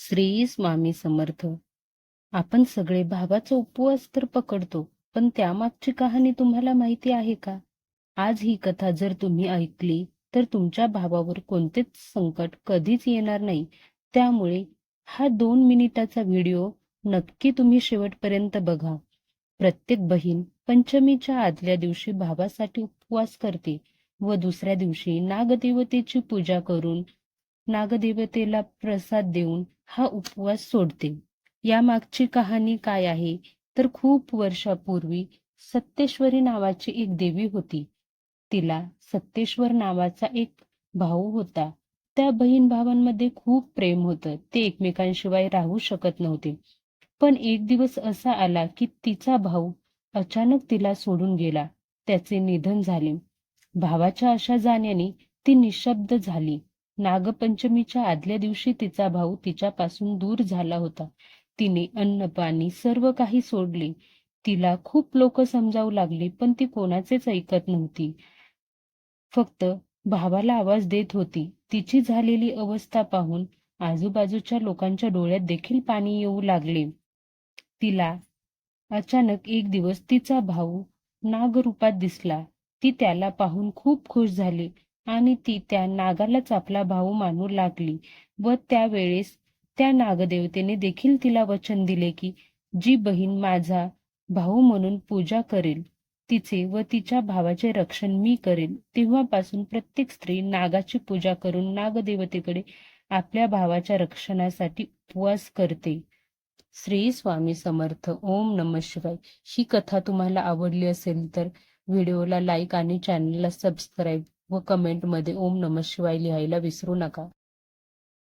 श्री स्वामी समर्थ. आपण सगळे भावाचा उपवास तर पकडतो पण त्यामागची कहाणी तुम्हाला माहिती आहे का? आज ही कथा जर तुम्ही ऐकली तर तुमच्या भावावर कोणतेच संकट कधीच येणार नाही. त्यामुळे हा दोन मिनिटाचा व्हिडिओ नक्की तुम्ही शेवटपर्यंत बघा. प्रत्येक बहीण पंचमीच्या आदल्या दिवशी भावासाठी उपवास करते व दुसऱ्या दिवशी नागदेवतेची पूजा करून नागदेवतेला प्रसाद देऊन हा उपवास सोडते. या मागची कहाणी काय आहे? तर खूप वर्षापूर्वी सत्तेश्वरी नावाची एक देवी होती. तिला सत्तेश्वर नावाचा एक भाऊ होता. त्या बहीण भावांमध्ये खूप प्रेम होतं. ते एकमेकांशिवाय राहू शकत नव्हते. पण एक दिवस असा आला की तिचा भाऊ अचानक तिला सोडून गेला. त्याचे निधन झाले. भावाच्या अशा जाण्याने ती निशब्द झाली. नागपंचमीच्या आदल्या दिवशी तिचा भाऊ तिच्यापासून दूर झाला होता. तिने अन्न पाणी सर्व काही सोडले. तिला खूप लोक समजावू लागले पण ती कोणाचेच ऐकत नव्हती. फक्त भावाला आवाज देत होती. तिची झालेली अवस्था पाहून आजूबाजूच्या लोकांच्या डोळ्यात देखील पाणी येऊ लागले. तिला अचानक एक दिवस तिचा भाऊ नागरूपात दिसला. ती त्याला पाहून खूप खुश झाली. आणि ती त्या नागालाच आपला भाऊ मानू लागली व त्यावेळेस त्या नागदेवतेने देखील तिला वचन दिले की जी बहीण माझा भाऊ म्हणून पूजा करेल तिचे व तिच्या भावाचे रक्षण मी करेन तेव्हापासून प्रत्येक स्त्री नागाची पूजा करून नागदेवतेकडे आपल्या भावाच्या रक्षणासाठी उपवास करते. श्री स्वामी समर्थ. ओम नम शिवाय. ही कथा तुम्हाला आवडली असेल तर व्हिडिओला लाईक आणि चॅनलला सबस्क्राईब व कमेंटमध्ये ओम नम शिवाय लिहायला विसरू नका.